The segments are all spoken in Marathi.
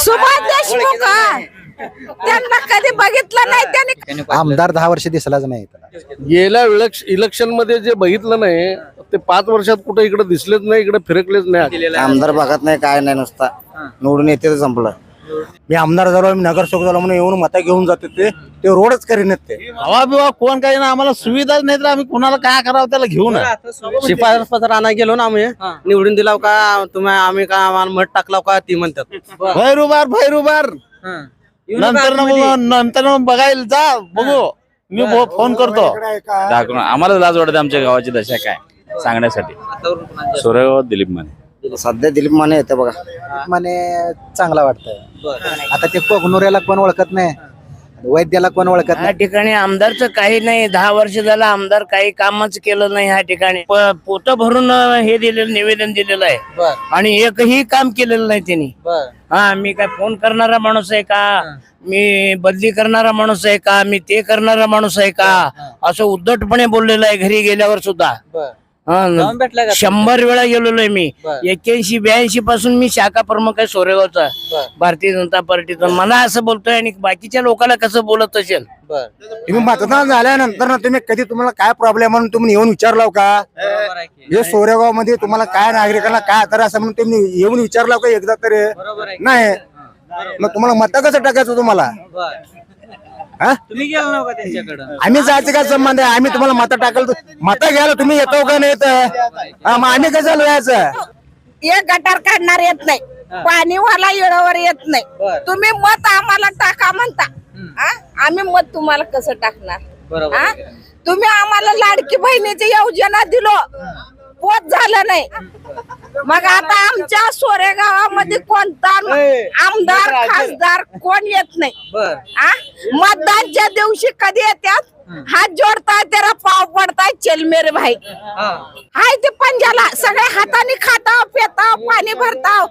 सुभाष देशमुख हा. त्यांना कधी बघितलं नाही त्यांनी आमदार दहा वर्ष दिसलाच नाही त्याला गेल्या इलेक्शनमध्ये जे बघितलं नाही ते पाच वर्षात कुठे इकडे दिसलेच नाही इकडे फिरकलेच नाही. आमदार भागात नाही काय नाही नुसता. निवडून येते संपलं. मी आमदार झालो मी नगरसेवक झालो म्हणून येऊन मता घेऊन जाते ते. ते रोडच करीन ते. हवा बिवा कोण काही ना आम्हाला सुविधाच नाही तर आम्ही कुणाला काय करावं त्याला घेऊन शिफारस पत्र आणा गेलो ना आम्ही. निवडून दिलाव का तुम्ही आम्ही का आम्हाला मत टाकलाव का ती म्हणतात. भैरुबार भैरुबार. नंतर न मग- नंतर बघायला जा बघू. मी फोन करतो. आम्हाला लाज वाटते आमच्या गावाची दशा काय सांगण्यासाठी. सोरेगाव दिलीप माने सध्या दिलीप माने येते बघा. माने चांगला वाटतंय. आता ते कोगनुऱ्याला कोण ओळखत नाही? वैद्याला कोण ओळखत ह्या नाही? ठिकाणी आमदारचं काही नाही. दहा वर्ष झालं आमदार काही कामच केलं नाही ह्या ठिकाणी. पोत भरून हे दिलेलं निवेदन दिलेलं आहे. आणि एकही काम केलेलं नाही त्यांनी. हा मी काय फोन करणारा माणूस आहे का? मी बदली करणारा माणूस आहे का? मी ते करणारा माणूस आहे का? असं उद्धटपणे बोललेलं आहे घरी गेल्यावर सुद्धा. भेटला का शंभर वेळा गेलेलो आहे मी एक्क्याऐंशी ब्याऐंशी पासून मी शाखा प्रमुख आहे सोरेगावचा. भारतीय जनता पार्टीचा. मला असं बोलतोय आणि बाकीच्या लोकांना कसं बोलत असेल? तुम्ही मतदान झाल्यानंतर ना तुम्ही कधी तुम्हाला काय प्रॉब्लेम म्हणून तुम्ही येऊन विचारलाव का? हे सोरेगावमध्ये तुम्हाला काय नागरिकांना काय तर असं म्हणून तुम्ही येऊन विचारलाव का एकदा तरी? नाही. मग तुम्हाला मत कसं टाकायचं तुम्हाला? हा? तुम्ही गेला नव्हता त्यांच्याकडे? आम्ही जायचं काय संबंध आहे? आम्ही तुम्हाला मत टाकल मत घ्यायला तुम्ही येतो का नाही तर हा, मग आम्ही कसं यायचं? एक गटार काढणार येत नाही. पाणीवाला येळावर येत नाही. तुम्ही मत आम्हाला टाका म्हणता. हा? आम्ही मत तुम्हाला कसं टाकणार? हा? तुम्ही आम्हाला लाडकी बहिणीची योजना दिलो. पोत झालं नाही. मग आता आमच्या सोरे गावामध्ये कोणता आमदार खासदार कोण येत नाही? मतदानच्या दिवशी कधी येतात हात जोडताय त्याला पाव पडताय चेलमेरे भाई. हाय ते पंजाला सगळे हाताने खाता पेता पाणी भरताव.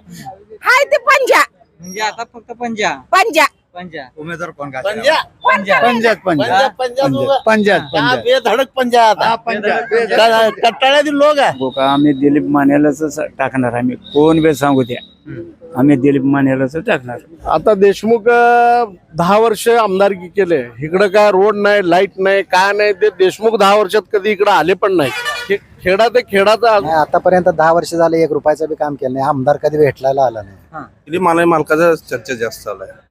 हाय ते पंजा. म्हणजे आता फक्त पंजा. पंजा. पंजा. उमेदवार कोण पंजा. पंजाब पंजाब पंजाब हा, बेधडक पंजा कट्टाळ्यातील लोक आहे. आम्ही दिलीप मानेलाच टाकणार. आम्ही कोण बी सांगू द्या. आम्ही दिलीप मानेलाच टाकणार. आता देशमुख अं, दहा वर्ष आमदारकी केले. इकडं काय रोड नाही लाइट नाही काय नाही ते देशमुख दहा वर्षात कधी इकडे आले पण नाही. खे- खेडा ते खेडाचा नाही, आतापर्यंत दहा वर्ष झाले एक रुपयाचं बी काम केलं नाही. आमदार कधी भेटलायला आला नाही. मला मालकाचा चर्चा जास्त चालू आहे.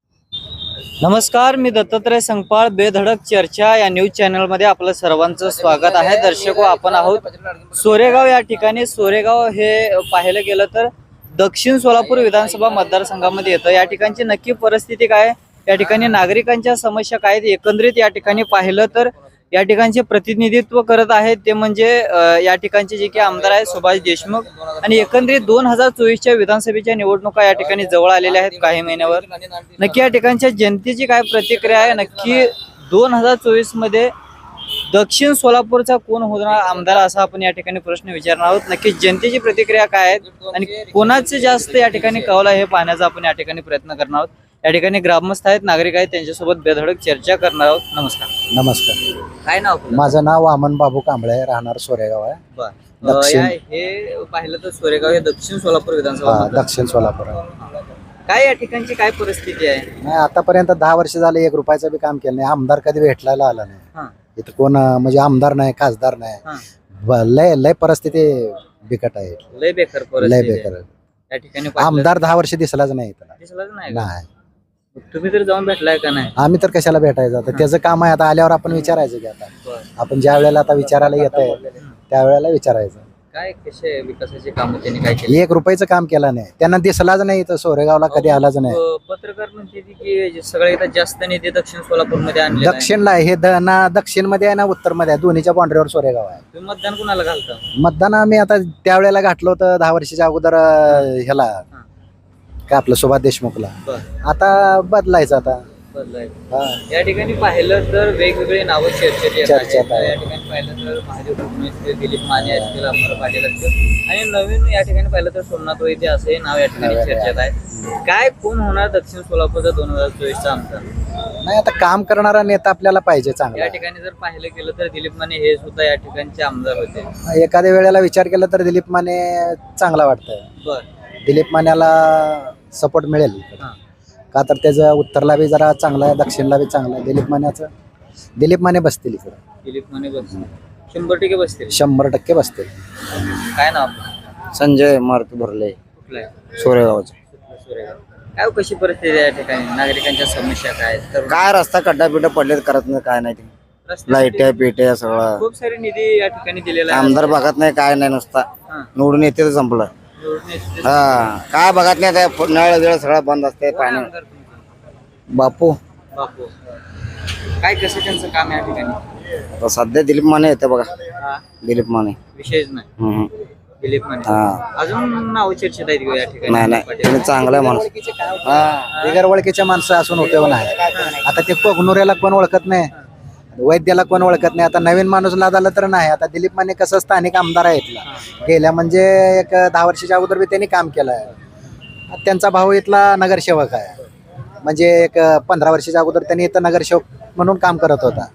नमस्कार मी दत्तात्रय संगपाळ बेधडक चर्चा या न्यूज चॅनलमध्ये आपलं सर्वांचं स्वागत आहे. दर्शको आपण आहोत सोरेगाव या ठिकाणी. सोरेगाव हे पाहिलं गेलं तर दक्षिण सोलापूर विधानसभा मतदारसंघामध्ये येतं. या ठिकाणची नक्की परिस्थिती काय? या ठिकाणी नागरिकांच्या समस्या काय आहेत? एकंदरीत या ठिकाणी पाहिलं तर या ठिकाणचे प्रतिनिधित्व करत आहेत. ते म्हणजे या ठिकाणचे जे काही आमदार आहेत सुभाष देशमुख आणि एकंदरीत दोन हजार चोवीसच्या विधानसभेच्या निवडणुका या ठिकाणी जवळ आलेल्या आहेत काही महिन्यावर. नक्की या ठिकाणच्या जनतेची काय प्रतिक्रिया आहे? नक्की दोन हजार चोवीसमध्ये दक्षिण सोलापूरचा कोण होणार आमदार असा आपण या ठिकाणी प्रश्न विचारणार आहोत. नक्की जनतेची प्रतिक्रिया काय आहेत आणि कोणाचे जास्त या ठिकाणी कवला हे पाहण्याचा आपण या ठिकाणी प्रयत्न करणार आहोत. या ठिकाणी ग्रामस्थ आहेत नागरिक आहेत त्यांच्यासोबत बेधडक चर्चा करणार आहोत नमस्कार नमस्कार काय नाव आपलं? माझं नाव वामन बाबू कांबळे राहणार सोरेगाव आहे बरं. दक्षिण. या- हे पाहिलं तर सोरेगाव हे दक्षिण सोलापूर विधानसभा हा, मतदार- दक्षिण सोलापूर काय या ठिकाणची काय परिस्थिती आहे नाही आतापर्यंत दहा वर्ष झाले एक रुपयाचं बी काम केलं नाही आमदार कधी भेटलायला आला हा. नाही इथं कोण अं, म्हणजे आमदार नाही खासदार हा. नाही ब- लय लय परिस्थिती बिकट आहे लय बेकार लय परिस्थिती आहे. बेकार या ठिकाणी पाहिलं- आमदार दहा वर्ष दिसलाच नाही दिसलंच नाही का? नाही तुम्ही तर जाऊन भेटलाय का नाही? आम्ही तर कशाला भेटायचं? आता त्याचं काम आहे आता आल्यावर आपण विचारायचं की आता. बरं. आपण ज्या वेळेला आता विचारायला येत आहे त्यावेळेला विचारायचं. काय कसे विकासाची कामं त्यांनी काय केली? एक रुपयाचं काम केलं नाही. त्यांना दिसलाच नाही तर सोरेगावला कधी आलाच नाही. अं, पत्रकार म्हणते ती की जे सगळे इथं जास्त नेते दक्षिण सोलापूरमध्ये आणले दक्षिणला आहे हे द- ना दक्षिणमध्ये आहे ना उत्तरमध्ये आहे. दोन्हीच्या बाउंड्रीवर सोरेगाव आहे. तुम्ही मतदान कुणाला घालता? मतदान आम्ही आता त्यावेळेला घातलं होतं दहा वर्षाच्या अगोदर अं, ह्याला. काय आपलं सुभाष देशमुखला बरं. आता बदलायचं आता बदलायचं. हा. या ठिकाणी पाहिलं तर वेगवेगळे नावं चर्चेत आहेत. चर्चेत आहे. या ठिकाणी पाहिलं तर महादेव फडणवीस असतील, दिलीप माने असतील अमर पाटील असतील आणि नवीन या ठिकाणी पाहिलं तर सोमनाथ वैद्य असे नाव या ठिकाणी आहे. चर्चेत आहे काय कोण होणार दक्षिण सोलापूरचा दोन हजार चोवीसचा आमदार नाही आता काम करणारा नेता आपल्याला पाहिजे या चांगला ठिकाणी जर पाहिलं गेलं तर दिलीप माने हे सुद्धा या ठिकाणचे आमदार होते एखाद्या वेळेला विचार केला तर दिलीप माने चांगला वाटतंय बर दिलीप मान्याला सपोर्ट मिळेल हा. का तर त्याचं उत्तरला बी जरा चांगला आहे दक्षिणला बी चांगला आहे दिलीप मानेचं दिलीप माने बसतील इकडं दिलीप माने बसतील शंभर टक्के बसतील शंभर टक्के बसतील काय नाव आपलं? संजय मारुती भरले कुठलं आहे सोरेगावचं सोरेगाव. काय हो कशी परिस्थिती आहे या ठिकाणी नागरिकांच्या समस्या काय आहेत? तर काय रस्ता खड्डा बिड्डा पडले करत नाही काय नाही ते रस्त्यासाठी लाईट्या पिट्या सगळं खूप सारे निधी या ठिकाणी दिलेला आहे. आमदार बघत नाही काय नाही नुसता हां. निवडून येते तर संपलं. हा काय बघत नाही ते नळ बिळ सगळं बंद असते कोण पाणी. आमदार तुमचा? बापू. बापू. काय कसं त्यांचं काम आहे या ठिकाणी? सध्या दिलीप माने येते बघा. हा. दिलीप माने. विशेष नाही. हम्म. दिलीप माने. हा. अजून नाव चर्चेत आहेत का या ठिकाणी? नाही नाही. पाटील. चांगला आहे माणूस. हा. बिगर ओळखीचे माणसं असून उपयोग नाही आता ते कोगनुऱ्याला कोण ओळखत नाही. वैद्याला कोण ओळखत नाही. आता नवीन माणूस लादाला तर नाही. आता दिलीप माने कसं स्थानिक आमदार आहे इथला गेल्या म्हणजे एक दहा वर्षाच्या अगोदर बी त्यांनी काम केलं आहे त्यांचा भाऊ इथला नगरसेवक आहे. म्हणजे एक पंधरा वर्षाच्या अगोदर त्यांनी इथं नगरसेवक म्हणून काम करत होता.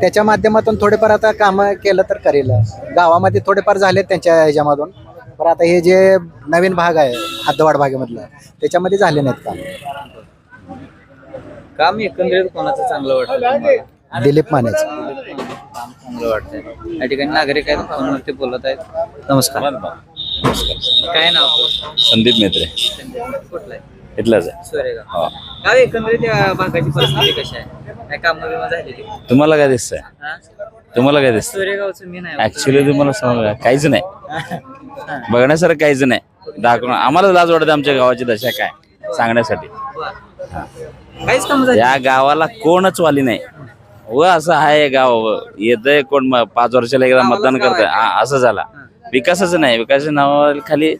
त्याच्या माध्यमातून थोडेफार आता कामं केलं तर करेल. गावामध्ये थोडेफार झाले त्यांच्या ह्याच्यामधून. पण आता हे जे नवीन भाग आहे हद्दवाड भागामधलं त्याच्यामध्ये झाले नाहीत काम. काम एकंदरीत कोणाचं चांगलं वाटतं दिलीप मानेच. चांगलं वाटतंय. या ठिकाणी नागरिक आहेत फोनवरती बोलत आहेत. नमस्कार. काय नाव आपलं? संदीप मेत्रे कुठलं आहे? इथलाच आहे. सोरेगाव काय एकंदरीत या भागाची परिस्थिती कशी आहे? काय काम बिमं झालेली? तुम्हाला काय दिसतंय? हा? तुम्हाला काय दिसतंय? सोरेगावचं मी नाही ऍक्च्युली तुम्हाला सांगू का? काहीच नाही. बघण्यासारखं काहीच नाही. दाखवून आम्हाला लाज वाटते आमच्या गावाची दशा काय? सांगण्यासाठी. बरं. काहीच काम झालं या गावाला कोणच वाली नाही. व असं आहे गाव येतंय कोण म- पाच वर्षाला एकदा मतदान करतंय. हा, असं झाला. विकासाचं नाही. विकासाच्या नावाखाली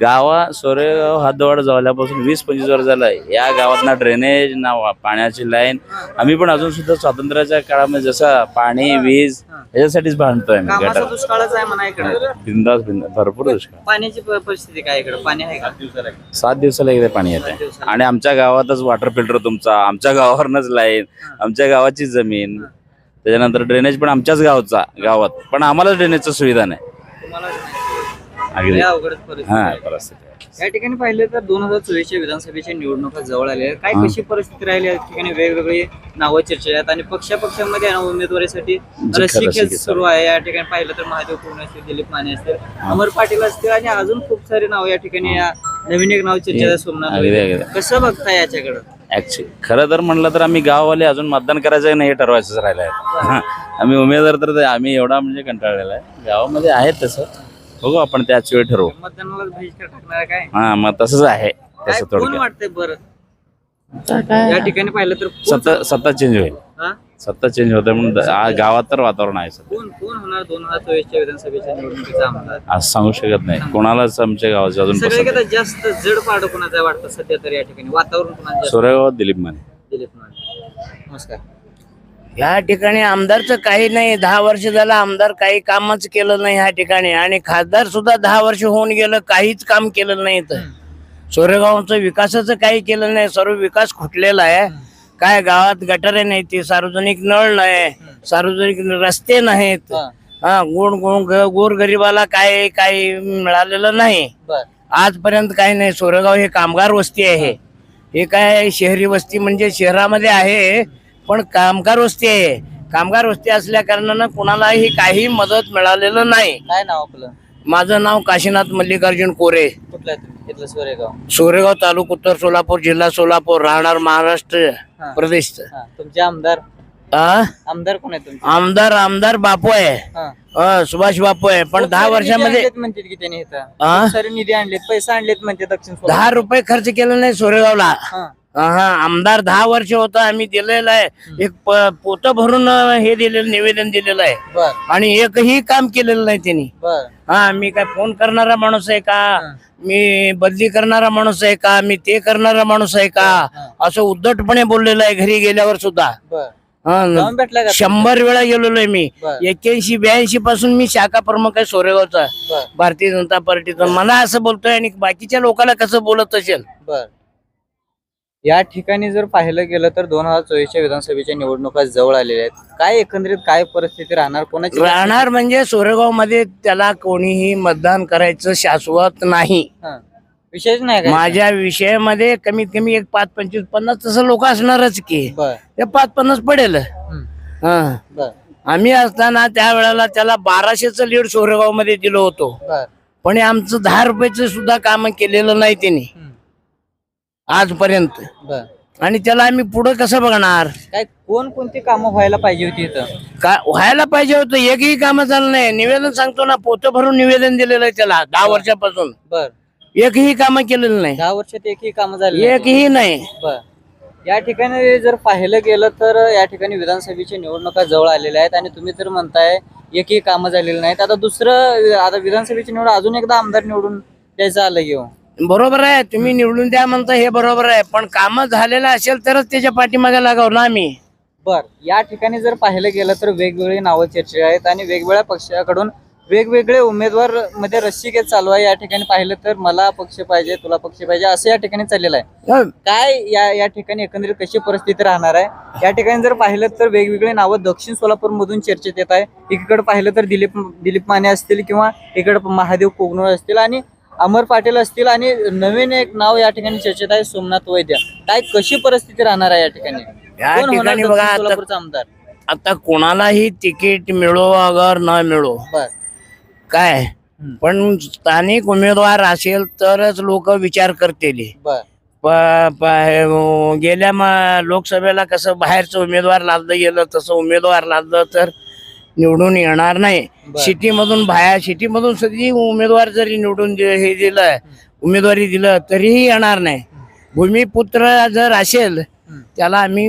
गावा सोरेगाव हातदवाड जवळपासून वीस पंचवीस वर्ष झालं या गावात ना ड्रेनेज ना पाण्याची लाईन आम्ही पण अजून सुद्धा स्वातंत्र्याच्या काळामध्ये जसं पाणी वीज याच्यासाठीच भांडतोय आम्ही कामाचा गटार दुष्काळच आहे म्हणा इकडे. बिंदास बिंदास भरपूर दुष्काळ. पाण्याची प- परिस्थिती काय इकडे? पाणी आहे का? सात दिवसाला एकदा पाणी येते आणि आमच्या गावातच वॉटर फिल्टर तुमचा आमच्या गावावरनच लाईन आमच्या गावाची जमीन. त्याच्यानंतर ड्रेनेज पण आमच्याच गावचा गावात. पण आम्हालाच ड्रेनेजची सुविधा नाही. तुम्हाला अगदी. अवघड परिस्थिती हा आहे. परिस्थिती आहे. या ठिकाणी पाहिलं तर दोन हजार चोवीसच्या विधानसभेच्या निवडणुका जवळ आल्या आहेत. काय कशी परिस्थिती राहिली या ठिकाणी? वेगवेगळी नावं चर्चा आहेत आणि पक्षापक्षांमध्ये आहे उमेदवारीसाठी सुरू आहे. या ठिकाणी पाहिलं तर महादेव पूर्ण असतील दिलीप माने असतील अमर पाटील असतील आणि अजून खूप सारे नाव या ठिकाणी या नवीन एक नाव चर्चेत आहे, सोमनाथ अगदी, वैद्य. अगदी. कसं बघताय याच्याकडं? ऍक्च्युली खरं तर म्हणलं तर आम्ही गाववाले अजून मतदान करायचं नाही हे ठरवायचंच राहिलं आहे आम्ही उमेदवार तर ते- आम्ही एवढा म्हणजे कंटाळलेला आहे. गावामध्ये आहेत तसं. बघू आपण त्याच वेळी ठरवू. मतदानाला बहिष्कार टाकणार काय? हा मग तसंच आहे. काय तसं कोण थोडक्यात वाटतंय बरं? या ठिकाणी पाहिलं तर कोण- सत्ता सत्ता चेंज होईल. हा? सत्ता चेंज होते म्हणून द- आ- गावात तर वातावरण आहे सध्या. कोण कोण होणार दोन हजार चोवीसच्या विधानसभेच्या निवडणुकीचा आमदार? आज सांगू शकत नाही. कोणालाच आमच्या गावाचे अजून पसंत सगळ्यात जास्त जड पाड कोणाचं वाटतं सध्या तर या ठिकाणी? वातावरण कोणाचं जास्त? दिलीप माने. दिलीप माने. नमस्कार. या ठिकाणी आमदारचं काही नाही. दहा वर्ष झालं आमदार काही कामच केलं नाही ह्या ठिकाणी. आणि खासदार सुद्धा दहा वर्ष होऊन गेलं काहीच काम केलं नाही इथं. सोरेगावचं विकासाचं काही केलं नाही. सर्व विकास खुटलेला आहे. काय गावात गटारे नाही ती सार्वजनिक नळ नाही. सार्वजनिक रस्ते नाहीत. हा. गोड गोड गोर गरिबाला काय काही मिळालेलं नाही. आजपर्यंत काही नाही. सोरेगाव हे कामगार वस्ती आहे. हे काय शहरी वस्ती म्हणजे शहरामध्ये आहे. पण कामगार वस्ती आहे. कामगार वस्ती असल्या कारणानं कुणालाही काही मदत मिळालेलं नाही. काय नाव आपलं? माझं नाव काशीनाथ मल्लिकार्जुन कोरे. कुठलं आहे तुम्ही? तिथलं सोरेगाव. सोरेगाव तालुका उत्तर सोलापूर जिल्हा सोलापूर राहणार महाराष्ट्र हा. प्रदेश. हा, तुमचे आमदार? आ? आमदार कोण आहे तुमचे? आमदार आमदार बापू आहे. हा. सुभाष बापू आहे. पण खूप दहा सारे निधी वर्षामध्ये आणलेत म्हणतात की त्यांनी इथं? खूप सारे निधी आणलेत पैसे आणलेत म्हणते दक्षिण. दहा रुपये खर्च केला नाही सोरेगावला. हा. हा आमदार दहा वर्ष होता आम्ही दिलेलं आहे. एक पोत भरून हे दिलेलं निवेदन दिलेलं आहे. आणि एकही काम केलेलं नाही त्यांनी. हा मी काय फोन करणारा माणूस आहे का? मी बदली करणारा माणूस आहे का? मी ते करणारा माणूस आहे का? असं उद्धटपणे बोललेलं आहे घरी गेल्यावर सुद्धा. शंभर वेळा गेलेलो आहे मी. एक्क्याऐंशी ब्याऐंशी पासून मी शाखा प्रमुख आहे सोरेगावचा. भारतीय जनता पार्टीचा. मला असं बोलतोय आणि बाकीच्या लोकांना कसं बोलत असेल? बर. या ठिकाणी जर पाहिलं गेलं तर दोन हजार चोवीसच्या विधानसभेच्या निवडणुका जवळ आलेल्या आहेत. काय एकंदरीत काय परिस्थिती राहणार? कोणाची राहणार म्हणजे सोरेगावमध्ये त्याला कोणीही मतदान करायचं शाश्वत नाही. हा. विशेष नाही काय? माझ्या विषयामध्ये कमीत कमी एक पाच पंचवीस पन्नास तसं लोक असणारच की. बर. ते पाच पन्नास पडेल. हा. बर. आम्ही असताना त्या वेळेला त्याला बाराशेचं लीड सोरेगावमध्ये दिलो होतो. बर. पण हे आमचं दहा रुपयाचं सुद्धा काम केलेलं नाही त्यांनी. आजपर्यंत. बर. आणि त्याला आम्ही पुढं कसं बघणार? काय कोण कोणती कामं व्हायला पाहिजे होती इथं? का व्हायला पाहिजे होतं. एकही काम झालं नाही. निवेदन सांगतो ना पोत भरून निवेदन दिलेलं आहे त्याला दहा वर्षापासून. बर. एकही काम केलेलं नाही. दहा वर्षात एकही काम झाले. एकही नाही. बर. या ठिकाणी जर पाहिलं गेलं तर या ठिकाणी विधानसभेच्या निवडणुका जवळ आलेल्या आहेत आणि तुम्ही तर म्हणताय एकही कामं झालेली नाहीत. आता दुसरं आता विधानसभेची निवड अजून एकदा आमदार निवडून द्यायचं आलं घेऊ बरोबर आहे तुम्ही निवडून द्या म्हणता हे बरोबर आहे पण काम झालेलं असेल तरच त्याच्या पाठीमागे लागावं ना आम्ही. बर या ठिकाणी जर पाहिलं गेलं तर वेगवेगळी नावं चर्चेत आहेत आणि वेगवेगळ्या पक्षाकडून वेगवेगळे उमेदवारमध्ये रस्सीखेच चालू आहे. या ठिकाणी पाहिलं तर मला पक्ष पाहिजे तुला पक्ष पाहिजे असं या ठिकाणी चाललेलं आहे. काय या या ठिकाणी एकंदरीत कशी परिस्थिती राहणार आहे? या ठिकाणी जर पाहिलं तर वेगवेगळी नावं दक्षिण सोलापूर मधून चर्चेत येत आहे. एकीकडे पाहिलं तर दिलीप दिलीप माने असतील किंवा इकडे महादेव कोगनोळ असतील आणि अमर पाटील असतील आणि नवीन एक नाव या ठिकाणी चर्चेत आहे सोमनाथ वैद्य. काय कशी परिस्थिती राहणार आहे या ठिकाणी? या कोण होणार ठिकाणी दक्षिण बघा आता सोलापूरचा आमदार? आता कोणालाही तिकीट मिळो अगर न मिळो. बर. काय? पण स्थानिक उमेदवार असेल तरच लोक विचार करतील. बर. प- प- गेल्या म- लोकसभेला कसं बाहेरचं उमेदवार लादलं गेलं तसं उमेदवार लादलं तर निवडून येणार नाही. सिटीमधून बाहेर सिटीमधून सगळी उमेदवार जरी निवडून हे दिलं उमेदवारी दिलं तरीही येणार नाही. भूमिपुत्र जर असेल त्याला आम्ही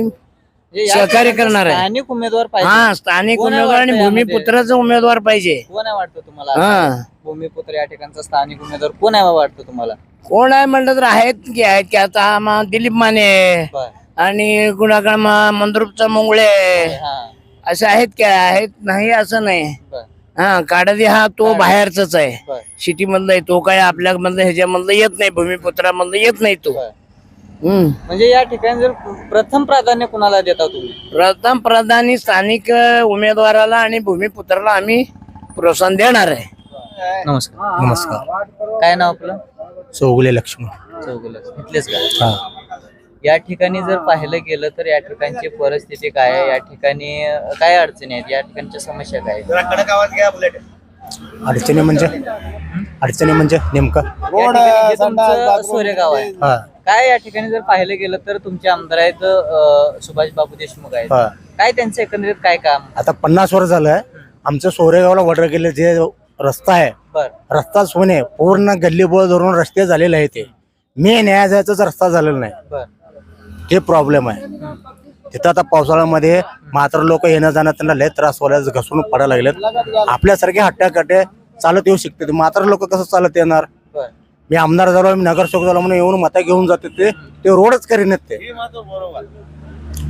सहकार्य करणार आहे. स्थानिक उमेदवार पाहिजे. हा स्थानिक उमेदवार आणि? भूमिपुत्राचा उमेदवार पाहिजे. कोण आहे वाटतं तुम्हाला? हा. भूमिपुत्र या ठिकाणचा स्थानिक उमेदवार कोण आहे वाटतं तुम्हाला? कोण आहे म्हणलं तर आहेत की आहेत की आता दिलीप माने आणि गुणागण मंद्रुपचा मुंगळे हा. असे आहेत काय आहेत. नाही असं नाही. हा काडदी हा तो बाहेरचाच आहे. सिटी मधला आहे तो काय आपल्या मधलं ह्याच्यामधलं येत नाही भूमिपुत्रामधलं येत नाही तो. हम्म. म्हणजे या ठिकाणी जर प्रथम प्राधान्य कुणाला देता तुम्ही? प्रथम प्रधानी स्थानिक उमेदवाराला आणि भूमिपुत्राला आम्ही प्रोत्साहन देणार आहे. नमस्कार. नमस्कार. काय नाव आपलं? चौगुले लक्ष्मण. चौगुले इथलेच का? या ठिकाणी जर पाहिलं गेलं तर या ठिकाणची परिस्थिती काय आहे? या ठिकाणी काय अडचणी आहेत? या ठिकाणच्या समस्या काय आहेत? अडचणी म्हणजे? अडचणी म्हणजे नेमकं? या ठिकाणी जे तुमचं सोरेगाव आहे. हा. काय या ठिकाणी जर पाहिलं गेलं तर तुमचे आमदार आहेत अं, सुभाष बाबू देशमुख आहेत. हा. काय त्यांचं एकंदरीत काय काम? आता पन्नास वर्ष झालं आमचं सोरेगावला वडर गेले जे रस्ता आहे बर. रस्ता सोने पूर्ण गल्ली बोळ धरून रस्ते झालेले आहे ते. मेन न्याय जायचाच रस्ता झालेला नाही. बर. ते प्रॉब्लेम आहे. तिथं आता पावसाळ्यामध्ये मात्र लोक येणं जाणं त्यांना लय त्रास व्हायला घसरून पडायला लागलेत. आपल्यासारखे हट्ट्याकट्टे चालत येऊ शकते मात्र लोक कसं चालत येणार? मी आमदार झालो मी नगरसेवक झालो म्हणून येऊन मता घेऊन जाते ते. ते रोडच करीन ते.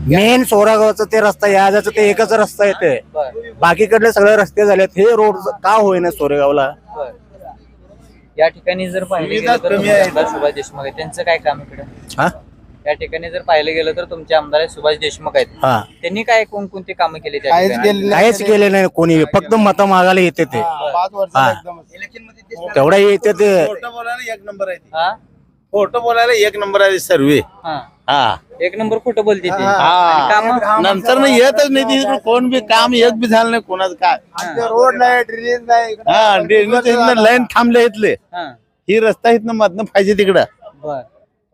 मेन सोरागावचं ते रस्ता या जायचं ते एकच रस्ता येते बाकीकडले सगळे रस्ते झालेत. हे रोड का होईना सोरेगावला? या ठिकाणी जर पाहिलं गेलं तर तुमचे आमदार सुभाष देशमुख त्यांचं काय काम इकडे? हा? या ठिकाणी जर पाहिलं गेलं तर तुमचे आमदार आहेत सुभाष देशमुख आहेत. हा. त्यांनी काय कोणकोणती कामं केली त्या ठिकाणी? काहीच केले नाही कोणी. फक्त मतं मागायला येते ते. हा तेवढा येते ते. खोटं बोलायला एक नंबर आहे ती. हा? खोटं बोलायला एक नंबर आहे सर्वे. हा. हा. एक नंबर खोटं बोलते ती? हा. काम? नंतर ना येतच नाही ती इकडं. कोण बी काम एक बी झालं नाही कोणाचं काय. रोड नाही ड्रेनेज नाही हा लाईन थांबले इथले. हा. ही रस्ता इथनं मधनं पाहिजे तिकडं. बर.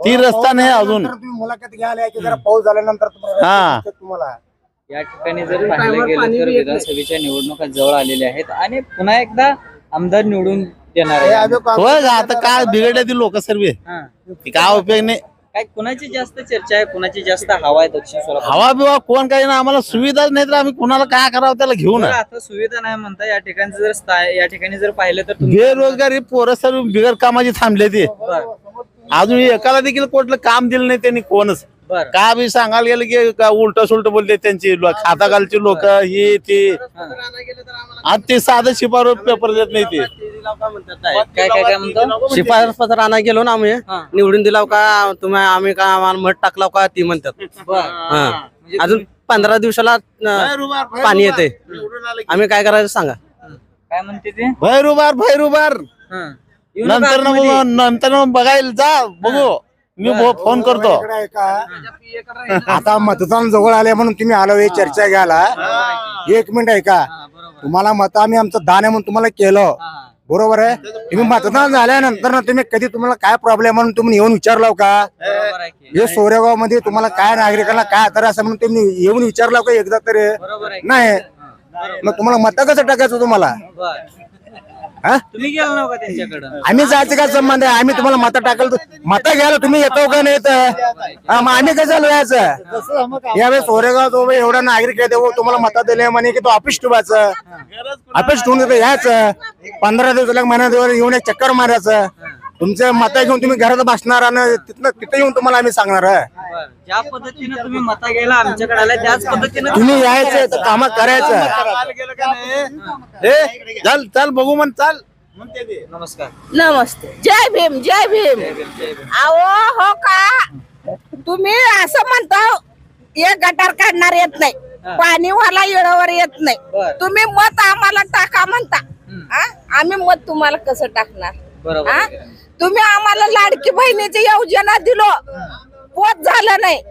ती रस्ता नाही अजून. तुम्ही मुलाखत घ्यायला की जरा पाऊस झाल्यानंतर तुम्हाला हा. तुम्हाला. या ठिकाणी जर पाहिलं गेलं तर विधानसभेच्या निवडणुका जवळ आलेल्या आहेत आणि पुन्हा एकदा आमदार निवडून देणार आहे? आता काय बिघडले ती लोक सर्वे? हा. ती काय उपयोग नाही? काय कुणाची जास्त चर्चा आहे? कुणाची जास्त हवा आहे दक्षिण सोलापूर? हवा बिवा कोण काही ना आम्हाला सुविधाच नाही तर आम्ही कुणाला काय करावं त्याला घेऊ बरं, ना आता सुविधा नाही म्हणता या ठिकाणी जर या ठिकाणी जर पाहिलं तर तुम्ही- बेरोजगारी पोरं सर्व बिगर कामाची थांबले ते बरं, अजून एकाला देखील कुठलं काम दिलं नाही त्यांनी कोणच. बरं. का बी सांगायला गेलं की उलट सुलट बोलते त्यांची लो- खाताखालची लोक ही ती. आता ते साधं शिपारू पेपर देत नाही ते. काय काय काय म्हणतो शिफारस पत्र आणा गेलो ना आम्ही हा. निवडून दिलाव का तुम्ही आम्ही का आम्हाला मठ टाकलाव का ती म्हणतात. हा. म्हणजे अजून पंधरा दिवसाला अं, पाणी येते आम्ही काय करायचं सांगा. काय म्हणते ते? भैरुबार भैरुबार. नंतर. मग नंतर मग बघायला जा बघू. मी भो- फोन करतो. इकडे? आता मतदान जवळ आले म्हणून तुम्ही आलो हे चर्चा घ्यायला. एक मिनिट आहे का तुम्हाला मत आम्ही आमचं दान आहे म्हणून तुम्हाला केलं. बरोबर आहे? तुम्ही मतदान झाल्यानंतर ना तुम्ही कधी तुम्हाला काय प्रॉब्लेम म्हणून तुम्ही येऊन विचारलाव का? बरोबर आहे की. हे सोरेगावमध्ये तुम्हाला काय नागरिकांना काय तर असं म्हणून तुम्ही येऊन विचारलाव का एकदा तरी. नाही. मग तुम्हाला मत कसं टाकायचं तुम्हाला. हा? तुम्ही गेला नव्हता त्यांच्याकडं? आम्ही जायचं काय संबंध आहे? आम्ही तुम्हाला मत टाकल मत घ्यायला तुम्ही येतो का नाही तर हा, मग आम्ही कसं यायचं यावेळेस सोरेगाव जो एवढा नागरिक आहे तो तुम्हाला मत दिले म्हणे की तो ऑफिस ठेवायचं. ऑफिस ठेवून तिथं यायचं. पंधरा दिवस महिना दिवस येऊन एक चक्कर मारायचं. तुमचं मत घेऊन तुम्ही घरात बसणार आणि तिथनं तिथं येऊन तुम्हाला आम्ही सांगणार आहे. बर. ज्या पद्धतीने तुम्ही मता गेला आमच्याकडे आलाय त्याच पद्धतीने तुम्ही यायचं तर काम करायचं. हे चल चल बघू म्हण चाल. नमस्कार. नमस्ते. जय भीम जय भीम. अहो हो का? तुम्ही असं म्हणता एक गटार काढणार येत नाही. पाणीवाला येळावर येत नाही. बर. तुम्ही मत आम्हाला टाका म्हणता? आम्ही मत तुम्हाला कसं टाकणार? बरोबर हा? आहे. तुम्ही आम्हाला लाडकी बहिणीची योजना दिलो. पोत झालं नाही.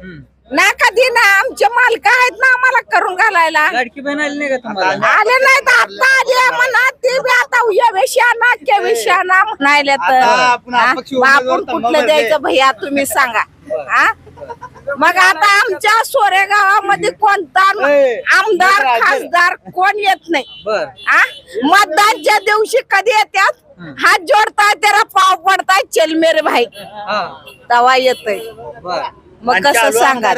ना कधी ना आमचे मालक आहेत ना आम्हाला करून घालायला. लाडकी बहीण आली नाही का तुम्हाला? आले नाहीत आता आले म्हणा. ते बी आता या विषयाना त्या विषयाना म्हणायला तर. हा? मग आपण कुठलं द्यायचं भैया तुम्ही सांगा. हा? मग आता आमच्या सोरे गावामध्ये कोणता आमदार खासदार कोण येत नाही? बर. हा? मतदानच्या दिवशी कधी येतात हात जोडताय त्याला मेरे भाई. हा. तवा येतय. मग कसं सांगा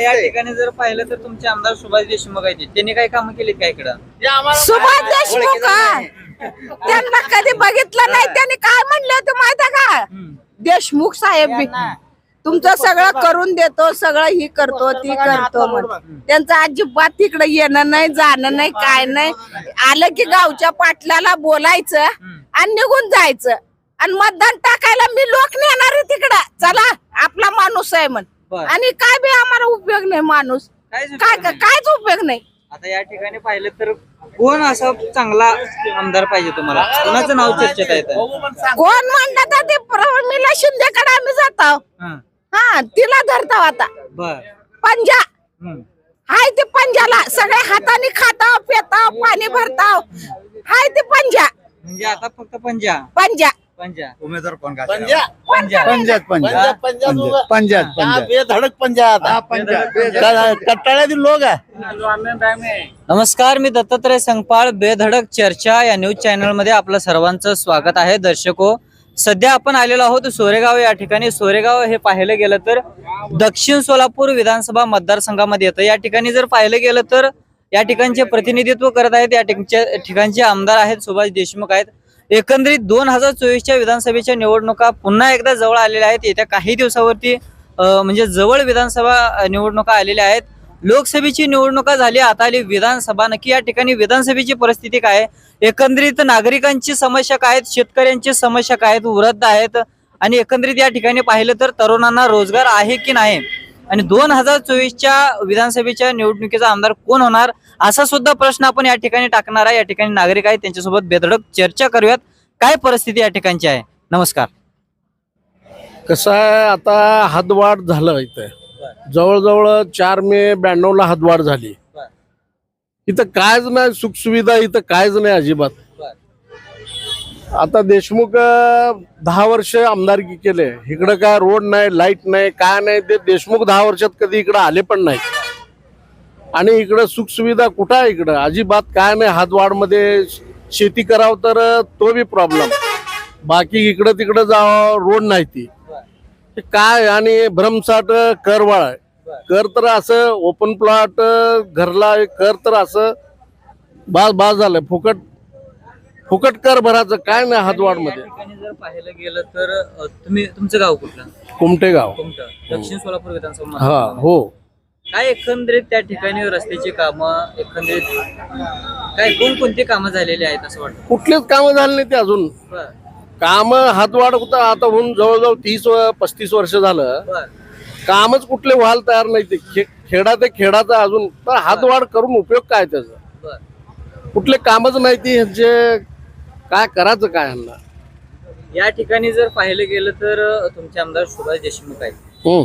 या ठिकाणी जर पाहिलं तर तुमचे आमदार सुभाष देशमुख आहेत. त्यांनी काही कामं केलीत का इकडं? सुभाष देशमुख हा. त्यांना कधी बघितलं नाही त्यांनी काय म्हणले होते माहिती का? देशमुख साहेब तुमचं सगळं करून देतो सगळं ही करतो ती करतो म्हण. त्यांचं अजिबात तिकडे येणं नाही जाणं नाही काय नाही. आलं की गावच्या पाटलाला बोलायचं आणि निघून जायचं. आणि मतदान टाकायला मी लोक नेणार आहे तिकडं. चला आपला माणूस आहे म्हण. बर. आणि काय बी आम्हाला उपयोग नाही माणूस. काहीच काय नाही. कायच उपयोग नाही. आता या ठिकाणी पाहिलं तर कोण असा चांगला आमदार पाहिजे तुम्हाला? कोणाचं नाव चर्चेत येतं कोण म्हणलं तर ते प्रमिला शिंदेकडे आम्ही जातो हा. हा तिला धरतो आता. बर. पंजा. हाय ते पंजाला. सगळे हाताने खाताव पेताव पाणी भरताव. हाय ते पंजा. म्हणजे आता फक्त पंजा. पंजा. पंजा. पंजाब पंजा. पंजाब पंजाब पंजाब पंजाब बेधडक पंजाब कट्टाळ्यातील लोक आहे. नमस्कार मी दत्तात्रय संगपाळ बेधडक चर्चा या न्यूज चॅनलमध्ये आपलं सर्वांचं स्वागत आहे. दर्शको सध्या आपण आलेलो आहोत सोरेगाव या ठिकाणी. सोरेगाव हे पाहिलं गेलं तर दक्षिण सोलापूर विधानसभा मतदारसंघामध्ये येतं. या ठिकाणी जर पाहिलं गेलं तर या ठिकाणचे प्रतिनिधित्व करत आहेत. या ठिकाणचे ठिकाणचे आमदार आहेत सुभाष देशमुख आहेत. एकंदरीत दोन हजार चोवीसच्या विधानसभेच्या निवडणुका पुन्हा एकदा जवळ आलेल्या आहेत. येत्या काही दिवसावरती म्हणजे जवळ विधानसभा निवडणुका आलेल्या आहेत. लोकसभेची निवडणुका झाली आता आली विधानसभा. नक्की या ठिकाणी विधानसभेची परिस्थिती काय आहे? एकंदरीत नागरिकांची समस्या काय आहेत? शेतकऱ्यांची समस्या काय आहेत? वृद्ध आहेत. आणि एकंदरीत या ठिकाणी पाहिलं तर तरुणांना रोजगार आहे की नाही? आणि दोन हजार चोवीसच्या विधानसभेच्या निवडणुकीचा आमदार कोण होणार? असा सुद्धा प्रश्न आपण या ठिकाणी टाकणार आहे. या ठिकाणी नागरिक आहेत त्यांच्यासोबत बेधडक चर्चा करूयात. काय परिस्थिती या ठिकाणची आहे? नमस्कार. कसं आहे आता हदवाढ झालं इथं. जवळजवळ चार मे ब्याण्णव ला हदवाढ झाली. इथं कायच नाही सुखसुविधा इथं कायच नाही अजिबात. आता देशमुख दहा वर्ष आमदारकी केले. इकडं काय रोड नाही लाइट नाही काय नाही ते देशमुख दहा वर्षात कधी इकडं आले पण नाही आणि इकडं सुखसुविधा कुठं आहे इकडं? अजिबात काय नाही. हातवाडमध्ये शेती करावं तर तो बी प्रॉब्लेम बाकी इकडं तिकडं जावं रोड नाही ती. काय आणि भ्रमसाट करवाळ आहे. कर तर असं ओपन प्लॉट घरला कर तर असं बास बाज झालं फुकट फुकट कर भराचं काय नाही हातवाडमध्ये. ठिकाणी जर पाहायला गेलं तर अ, तुम्ही तुमचं गाव कुठलं? कुमटे. गाव दक्षिण सोलापूर विधानसभा हा मतदारसंघ. हो. काय एकंदरीत त्या ठिकाणी रस्त्याची कामं एकंदरीत काय कोणकोणती कामं झालेली आहेत असं वाटतं? कुठलेच कामं झाले नाही ते अजून. बर. काम हातवाड होता आता होऊन जवळजवळ तीस व पस्तीस वर्ष झालं. बर. कामच कुठले व्हायला तयार नाही ते. खे- खेडा ते खेडाचा अजून. तर हातवाड करून उपयोग काय त्याचा? बर. कुठले कामच नाही ती ह्यांचे काय करायचं काय ह्यांना या ठिकाणी जर पाहिलं गेलं तर अ, तुमचे आमदार सुभाष देशमुख आहेत. हम्म.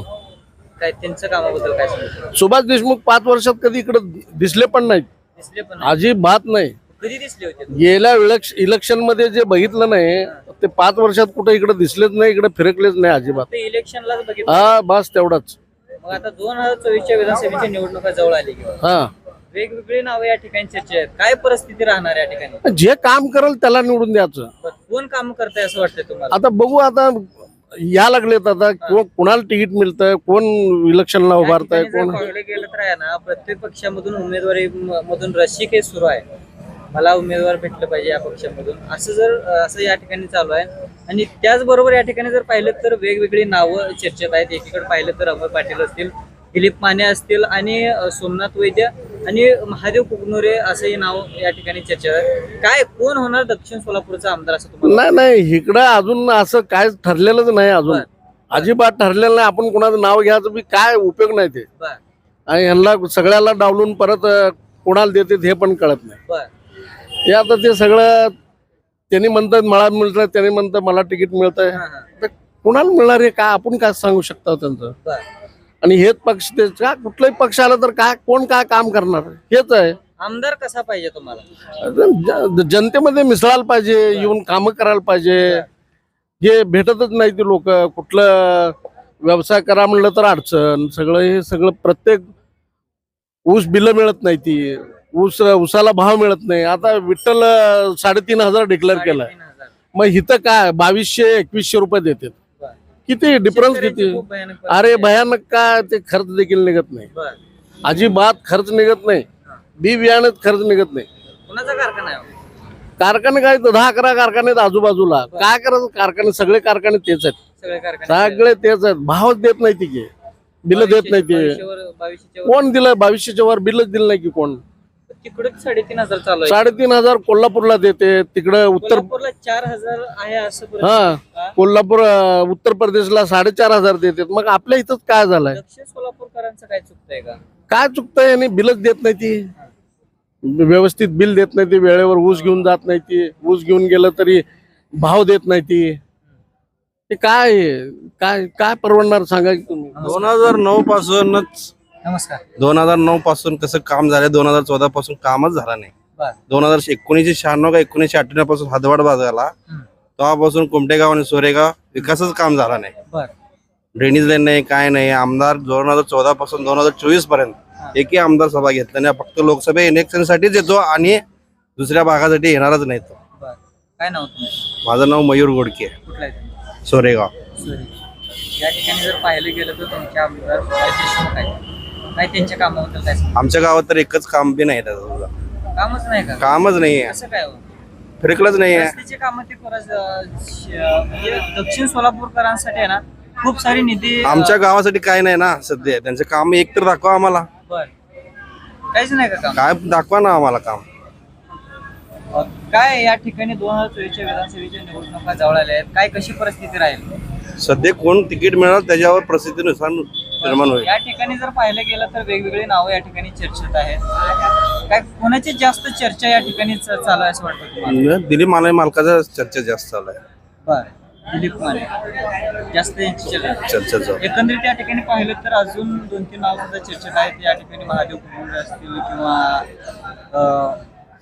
काय त्यांच्या कामाबद्दल काय सांगतो सुभाष देशमुख पाच वर्षात कधी इकडे दिसले पण नाहीत. दिसले पण नाही. अजिबात नाही. कधी दिसले होते गेल्या इलेक्शनमध्ये जे बघितलं नाही ते पाच वर्षात कुठे इकडे दिसलेच नाही इकडे फिरकलेच नाही अजिबात. ते इलेक्शनलाच बघितलं. हा बस तेवढाच. मग आता दोन हजार चोवीसच्या विधानसभेच्या निवडणुका जवळ आली किंवा? हा. वेगवेगळी नावे या ठिकाणी चर्चा आहेत. काय परिस्थिती राहणार या ठिकाणी? जे काम करेल त्याला निवडून द्यायचं. कोण काम करताय असं वाटतंय तुम्हाला? आता बघू आता या लागलेत आता. को- कोणाला तिकीट मिळतंय? कोण इलेक्शनला या उभारताय? ठिकाणी जर कोण पाहिलं गेलं तर आहे ना प्रत्येक पक्षामधून उमेदवारी म- मधून रसिक सुरू आहे. मला उमेदवार भेटलं पाहिजे या पक्षामधून. असं जर असं या ठिकाणी चालू आहे. आणि त्याचबरोबर या ठिकाणी जर पाहिलं तर वेगवेगळी नावं चर्चेत आहेत. एकीकडे पाहिलं तर अमर पाटील असतील दिलीप माने असतील आणि अं, सोमनाथ वैद्य आणि महादेव कुगनुरे असंही नाव या ठिकाणी चर्चेत आहे. काय कोण होणार दक्षिण सोलापूरचा आमदार असं तुम्हाला नाही नाही इकडं अजून असं काय ठरलेलंच नाही अजून. अजिबात ठरलेलं नाही आपण कोणाचं नाव घ्यायचं बी काय उपयोग नाही ते. बर. आणि ह्यांना सगळ्याला डावलून परत अं, कोणाला देते हे पण कळत नाही. बर. हे आता ते सगळं त्यांनी म्हणतात मला मिळतं त्यांनी म्हणतात मला तिकीट मिळतंय. हा, हा. तर कोणाला मिळणार आहे काय आपण काय सांगू शकतो त्यांचं? बर. आणि हेच पक्ष ते का कुठलाही पक्ष आला तर काय कोण काय काम करणार? हेच आहे. आमदार कसा पाहिजे तुम्हाला? ज- जनतेमध्ये मिसळायला पाहिजे येऊन कामं करायला पाहिजे. हे भेटतच नाही ते लोक कुठलं व्यवसाय करा म्हणलं तर अडचण. सगळं हे सगळं प्रत्येक ऊस बिलं मिळत नाही ती. ऊस ऊसाला भाव मिळत नाही. आता विठ्ठल अं, साडेतीन हजार डिक्लेअर केलाय साडेतीन हजार. मग इथं काय? बावीसशे एकवीसशे रुपये देतात. किती डिफरन्स किती? खूप भयानक अरे परिस्थिती. भयानक काय ते खर्च देखील निघत नाही. बर. अजिबात खर्च निघत नाही. बी बियाण्यात खर्च निघत नाही. कुणाचा कारखाना आहे? हो? कारखाने काय तर दहा अकरा कारखाने आहेत आजूबाजूला. काय करायचं? कारखाने सगळे कारखाने तेच आहेत. सगळे कारखाने सगळे तेच आहेत. भाव देत नाही ती बिल देत नाही ते. बावीसशेवर-. कोण दिलं बावीसशेच्या वर बिलच दिलं नाही की कोण? तिकडे साडेतीन हजार चालू आहे. साडेतीन हजार कोल्हापूरला देते तिकडे उत्तर कोल्हापूरला चार हजार आहे असं. हा? कोल्हापूर अं, उत्तर प्रदेशला साडेचार हजार देतात. मग आपल्या इथंच काय झालंय? दक्षिण सोलापूरकरांचं काय चुकतंय का? काय चुकतंय? आणि बिलच देत नाही ती. व्यवस्थित बिल देत नाही ती वेळेवर ऊस घेऊन जात नाही ती. ऊस घेऊन गेलं तरी भाव देत नाही ती. ते काय आहे? काय काय परवडणार सांगा की तुम्ही? दोन हजार नऊ पासूनच नमस्कार. दोन हजार नऊ पासून कसं काम झालं दोन हजार चौदा पासून कामच झालं नाही. बर. दोन हजार एकोणीसशे शहाण्णव का एकोणीसशे अठ्ठ्याण्णवपासून हातवाड बाज झाला हम्म. तेव्हापासून कुमटेगाव आणि सोरेगाव विकासच काम झाला नाही. बर. ड्रेनेज लाईन नाही काय नाही. आमदार दोन हजार चौदा पासून दोन हजार चोवीसपर्यंत एकही आमदार सभा घेतला नाही. फक्त लोकसभा इलेक्शनसाठीच येतो आणि दुसऱ्या भागासाठी येणारच नाही तो. बर. काय नाव माझं नाव मयूर गोडके. कुठला आहे तुम्ही? सोरेगाव. या ठिकाणी जर पाहिलं गेलं तर तुमचे आमदार सुभाष देशमुख आहेत. काय त्यांच्या कामाबद्दल काय सांगू? आमच्या गावात तर एकच काम बी नाही त्याचं सुद्धा. कामच नाही का? कामच नाहीये कसं काय हो? फिरकलंच नाहीये रस्त्याचे काम ते परत अं, श- म्हणजे दक्षिण सोलापूरकरांसाठी आहे ना खूप सारी निधी अं, आमच्या गावासाठी काय नाही ना सध्या. त्यांचं काम एक तर दाखवा आम्हाला. बर. काहीच नाही का काम? काय दाखवा ना आम्हाला काम. अं, काय या ठिकाणी दोन हजार चोवीसच्या विधानसभेच्या निवडणुका जवळ आल्या आहेत? काय कशी परिस्थिती राहील? सध्या कोण तिकीट मिळालं त्याच्यावर प्रसिद्धीनुसार निर्माण होईल. या ठिकाणी जर पाहिलं गेलं तर वेगवेगळी नावं या ठिकाणी चर्चेत आहेत. काय कोणाची जास्त चर्चा या ठिकाणी च- चालू आहे असं वाटतं तुम्हाला? दिलीप माने मालकाचा चर्चा जास्त चालू आहे. बर. दिलीप माने. जास्त यांची चर्चा. चर्चा चालू आहे. एकंदरीत या ठिकाणी पाहिलं तर अजून दोन तीन नाव सुद्धा चर्चेत आहेत. या ठिकाणी महादेव कुटुंबे असतील किंवा अं,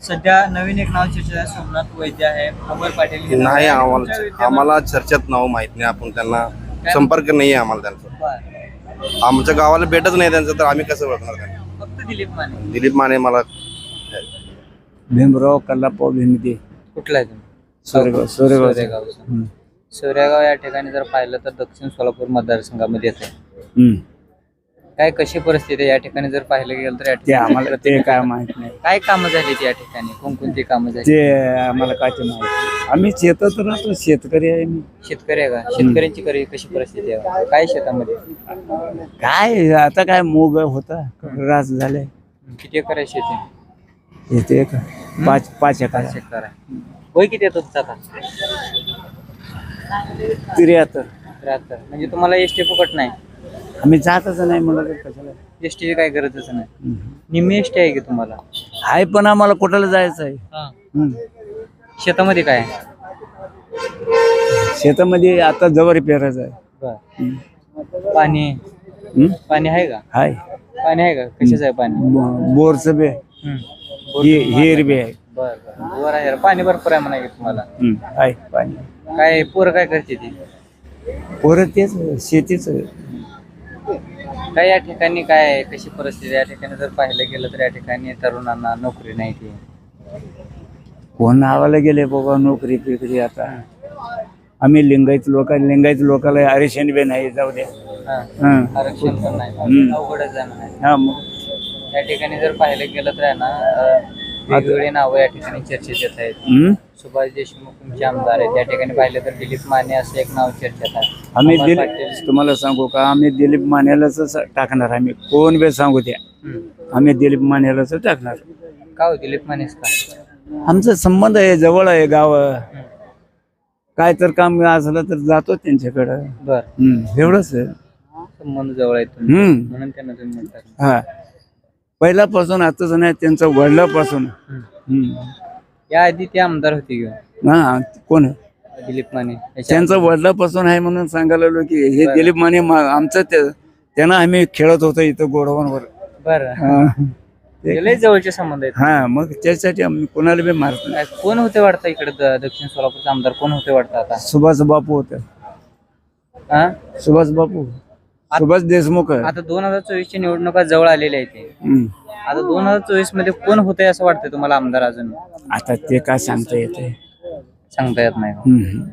सध्या नवीन एक नाव चर्चेत आहे सोमनाथ वैद्य आहे. अमर पाटील हे नाव नाही आहे. तुमच्या आम्हाला विद्यमान- आम्हाला चर्चेत नाव माहीत नाही. आपण त्यांना संपर्क नाही आहे आम्हाला त्यांचा. बरं. आमच्या गावाला भेटच नाही त्यांचं तर आम्ही कसं ओळखणार त्यांना? फक्त दिलीप माने. दिलीप माने मला भीमराव कल्लापा भीमते कुठला आहे तुम्ही? सोरेगाव सोरेगाव. सोरेगावचं. सोरेगाव या ठिकाणी जर पाहिलं तर दक्षिण सोलापूर मतदारसंघामध्ये येते काय कशी परिस्थिती आहे? या ठिकाणी जर पाहिलं गेलं तर या ते ठिकाणी आम्हाला ते काय माहीत नाही. काय कामं झाली या ठिकाणी? कोणकोणती कामं झाली? ते आम्हाला काय ते माहीत नाही. आम्ही शेतात राहतो शेतकरी आहे मी. शेतकरी आहे का? शेतकऱ्यांची करी कशी परिस्थिती आहे? काय शेतामध्ये? काय आता काय मूग होता रास झाले. किती एकर आहे शेती? येते का पाच पाच एकर पाच एकर आहे. वय किती येतो तुमचं आता? त्र्याहत्तर. त्र्याहत्तर. म्हणजे तुम्हाला एस टी फुकट नाही? आम्ही जातच नाही म्हणलं तर कशाला? एस टीची काय गरजच नाही. निम्मी एस टी आहे की तुम्हाला? आहे पण आम्हाला कुठाला जायचं आहे? हा. हम्म. शेतामध्ये काय आहे? शेतामध्ये आता जवारी पेरायचं आहे. बर. पाणी? पाणी आहे का? हाय पाणी आहे का? कशाचं आहे पाणी? ब- बोरचं बी आहे. हं. हेर बी आहे. बर बर. आहे पाणी भरपूर आहे म्हणा की तुम्हाला. आहे पाणी. काय पोरं काय करते ती? पोरं तेच शेतीच काय या ठिकाणी काय आहे? कशी परिस्थिती? या ठिकाणी जर पाहिलं गेलं तर या ठिकाणी तरुणांना नोकरी नाही ती कोण नावाला गेले बाबा नोकरी बिकरी आता आम्ही लिंगायत लोक लिंगायत लोकाला आरक्षण बी नाही जाऊ द्या हा. आरक्षण पण नाही हम्म. अवघडच आहे म्हणा हा मग या ठिकाणी जर पाहिलं गेलं तर आहे ना अं, वेगवेगळी नावं या ठिकाणी चर्चेत येत आहेत? सुभाष देशमुख तुमचे आमदार आहेत. त्या ठिकाणी पाहिलं तर दिलीप माने असं एक नाव चर्चेत आहे. आम्ही दिलीप पाटील. तुम्हाला सांगू का? आम्ही दिलीप मानेलाच टाकणार. आम्ही कोण बी सांगू द्या. हम्म. आम्ही दिलीप मानेलाच टाकणार. का हो दिलीप मानेच का? आमचा संबंध आहे जवळ आहे गाव. काय तर काम असलं तर जातो त्यांच्याकडं. बर. हं, एवढंच आहे. संबंध जवळ आहेत तुम्ही हं. म्हणून त्यांना तुम्ही म्हणतात हा. पहिल्यापासून आताच नाही त्यांचं वडिलापासून. हं. या आधी ते आमदार होते हा कोण? दिलीप माने. याच्या- त्यांचं वडिलापासून आहे म्हणून सांगायला आलो की हे दिलीप माने मा- आमचं ते- त्यांना आम्ही खेळत होतो इथं गोडवांवर. बरं. हा. ते लय जवळचे संबंध आहेत. हा मग त्यासाठी आम्ही कोणाला बी मारत नाही. काय कोण होते वाटतं इकडे द- दक्षिण सोलापूरचा आमदार? कोण होते वाटतं आता? सुभाष बापू होते. हा? सुभाष बापू. सुभाष देशमुख आहे. आता दोन हजार चोवीस ची निवडणुका जवळ आलेल्या आहेत ते. हं. आता दोन हजार चोवीसमध्ये कोण होते असं वाटतंय तुम्हाला आमदार अजून आता ते काय सांगता येते सांगता येत नाही हं.